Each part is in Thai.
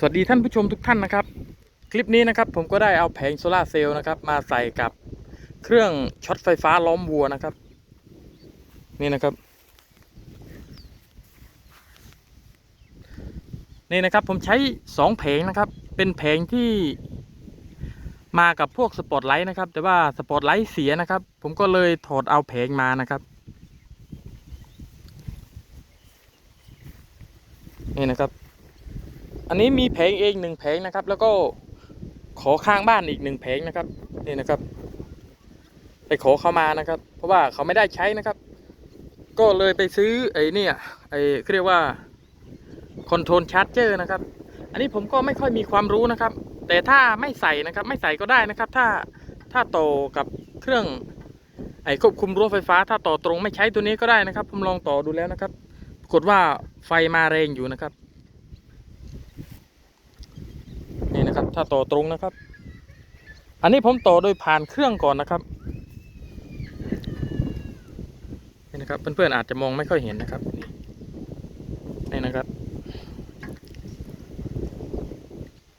สวัสดีท่านผู้ชมทุกท่านนะครับ คลิปนี้นะครับผมก็ได้เอาแผงโซลาเซลล์นะครับมาใส่กับเครื่องช็อตไฟฟ้าล้อมวัวนะครับ นี่นะครับ นี่นะครับผมใช้สองแผงนะครับ เป็นแผงที่มากับพวกสปอตไลท์นะครับ แต่ว่าสปอตไลท์เสียนะครับ ผมก็เลยถอดเอาแผงมานะครับ นี่นะครับ อันนี้มีแผงเองหนึ่งแผงนะครับ แล้วก็ขอข้างบ้านอีกหนึ่งแผงนะครับนี่นะครับไปขอเข้ามานะครับ เพราะว่าเขาไม่ได้ใช้นะครับ ก็เลยไปซื้อไอ้นี่ไอ้เขาเรียกว่าคอนโทรลชาร์จเจอร์นะครับ อันนี้ผมก็ไม่ค่อยมีความรู้นะครับ แต่ถ้าไม่ใส่นะครับ ไม่ใส่ก็ได้นะครับ ถ้าถ้าต่อกับเครื่องไอ้ควบคุมรั้วไฟฟ้า ถ้าต่อตรงไม่ใช้ตัวนี้ก็ได้นะครับ ผมลองต่อดูแล้วนะครับปรากฏว่าไฟมาแรงอยู่นะครับ นี่นะครับ ถ้าต่อตรงนะครับ อันนี้ผมต่อโดยผ่านเครื่องก่อนนะครับนี่นะครับเพื่อนๆอาจจะมองไม่ค่อยเห็นนะครับนี่นะครับ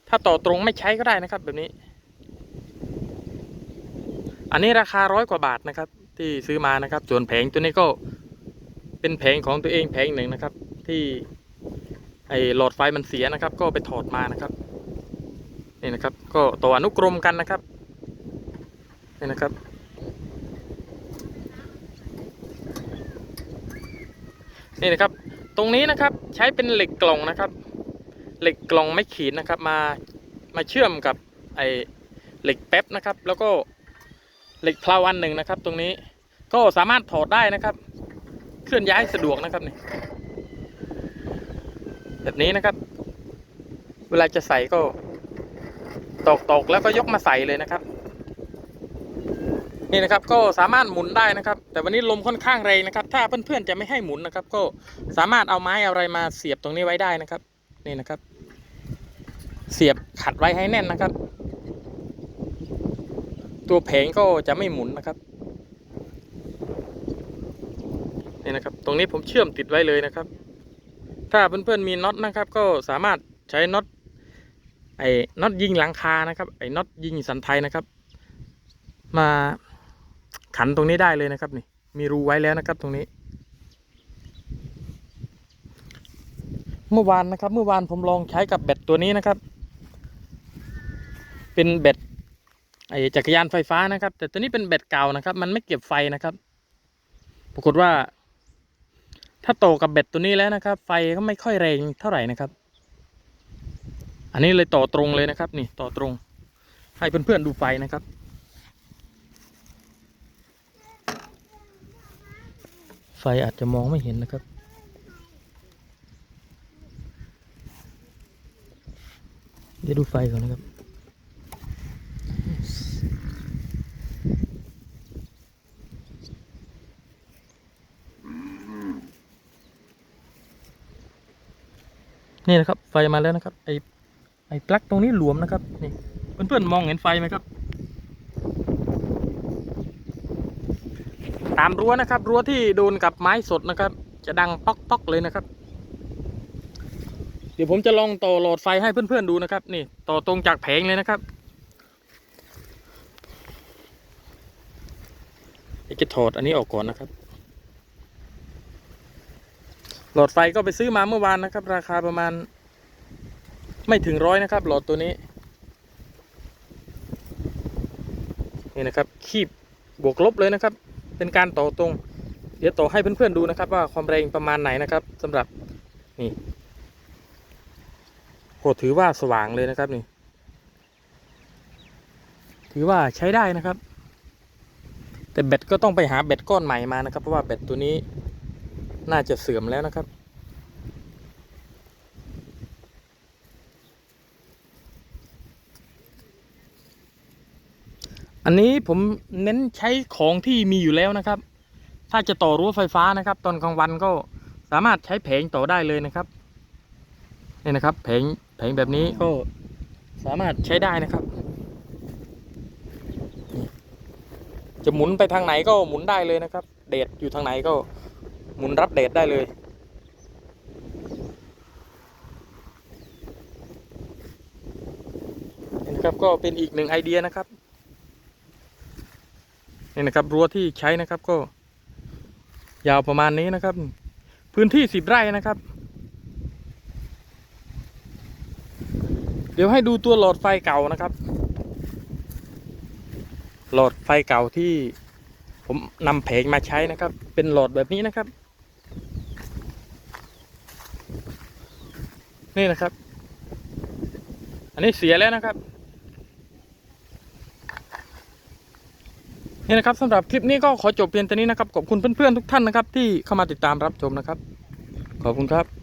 ถ้าต่อตรงไม่ใช้ก็ได้นะครับ แบบนี้ อันนี้ราคาร้อยกว่าบาทนะครับ ที่ซื้อมานะครับ ส่วนแผงตัวนี้ก็เป็นแผงของตัวเองแผงหนึ่งนะครับ ที่ไอหลอดไฟมันเสียนะครับ ก็ไปถอดมานะครับ นี่นะครับ ก็ต่ออนุกรมกันนะครับนี่นะครับ นี่นะครับ ตรงนี้นะครับใช้เป็นเหล็กกล่องนะครับ เหล็กกล่องไม่ขีดนะครับ มามาเชื่อมกับไอเหล็กแป๊บนะครับ แล้วก็เหล็กพลาอันหนึ่งนะครับ ตรงนี้ก็สามารถถอดได้นะครับ เคลื่อนย้ายสะดวกนะครับนี่แบบนี้นะครับ เวลาจะใส่ก็ ตกตกแล้วก็ยกมาใส่เลยนะครับ นี่นะครับก็สามารถหมุนได้นะครับ แต่วันนี้ลมค่อนข้างแรงนะครับ ถ้าเพื่อนๆจะไม่ให้หมุนนะครับ ก็สามารถเอาไม้อะไรมาเสียบตรงนี้ไว้ได้นะครับ นี่นะครับ เสียบขัดไว้ให้แน่นนะครับ ตัวแผงก็จะไม่หมุนนะครับนี่นะครับ ตรงนี้ผมเชื่อมติดไว้เลยนะครับ ถ้าเพื่อนๆมีน็อตนะครับ ก็สามารถใช้น็อต ไอ้น็อตยิงหลังคานะครับ ไอ้น็อตยิงสันไทยนะครับ มาขันตรงนี้ได้เลยนะครับนี่ มีรูไว้แล้วนะครับตรงนี้ เมื่อวานนะครับ เมื่อวานผมลองใช้กับแบตตัวนี้นะครับ เป็นแบตไอ้จักรยานไฟฟ้านะครับ แต่ตัวนี้เป็นแบตเก่านะครับ มันไม่เก็บไฟนะครับ ปรากฏว่า ถ้าโตกับแบตตัวนี้แล้วนะครับ ไฟก็ไม่ค่อยแรงเท่าไหร่นะครับ อันนี้เลยต่อตรงเลยนะครับ นี่ต่อตรง ให้เพื่อนๆดูไฟนะครับ ไฟอาจจะมองไม่เห็นนะครับ เดี๋ยวดูไฟก่อนนะครับนี่นะครับ ไฟมาแล้วนะครับไอ ไอปลั๊กตรงนี้หลวมนะครับนี่เพื่อนๆมองเห็นไฟไหมครับ ตามรั้วนะครับรั้วที่โดนกับไม้สดนะครับ จะดังป๊อกป๊อกเลยนะครับ เดี๋ยวผมจะลองต่อหลอดไฟให้เพื่อนๆดูนะครับ นี่ต่อตรงจากแผงเลยนะครับเดี๋ยวจะถอดอันนี้ออกก่อนนะครับ หลอดไฟก็ไปซื้อมาเมื่อวานนะครับ ราคาประมาณ ไม่ถึงร้อยนะครับ หลอดตัวนี้ นี่นะครับ คีบบวกลบเลยนะครับ เป็นการต่อตรง เดี๋ยวต่อให้เพื่อนๆดูนะครับ ว่าความแรงประมาณไหนนะครับสำหรับนี่โหถือว่าสว่างเลยนะครับนี่ ถือว่าใช้ได้นะครับ แต่แบตก็ต้องไปหาแบตก้อนใหม่มานะครับ เพราะว่าแบตตัวนี้น่าจะเสื่อมแล้วนะครับ อันนี้ผมเน้นใช้ของที่มีอยู่แล้วนะครับ ถ้าจะต่อรั้วไฟฟ้านะครับ ตอนกลางวันก็สามารถใช้แผงต่อได้เลยนะครับนี่นะครับ แผงแผงแบบนี้ก็สามารถใช้ได้นะครับ จะหมุนไปทางไหนก็หมุนได้เลยนะครับ เดดอยู่ทางไหนก็หมุนรับเดดได้เลยนะครับก็เป็นอีกหนึ่งไอเดียนะครับ นี่นะครับรั้วที่ใช้นะครับก็ ยาวประมาณนี้นะครับ พื้นที่สิบไร่นะครับ เดี๋ยวให้ดูตัวหลอดไฟเก่านะครับ หลอดไฟเก่าที่ผมนำแผงมาใช้นะครับ เป็นหลอดแบบนี้นะครับ นี่นะครับ อันนี้เสียแล้วนะครับ นี่นะครับสำหรับคลิปนี้ก็ขอจบเพียงเท่านี้นะครับขอบคุณเพื่อนๆทุกท่านนะครับที่เข้ามาติดตามรับชมนะครับ ขอบคุณครับ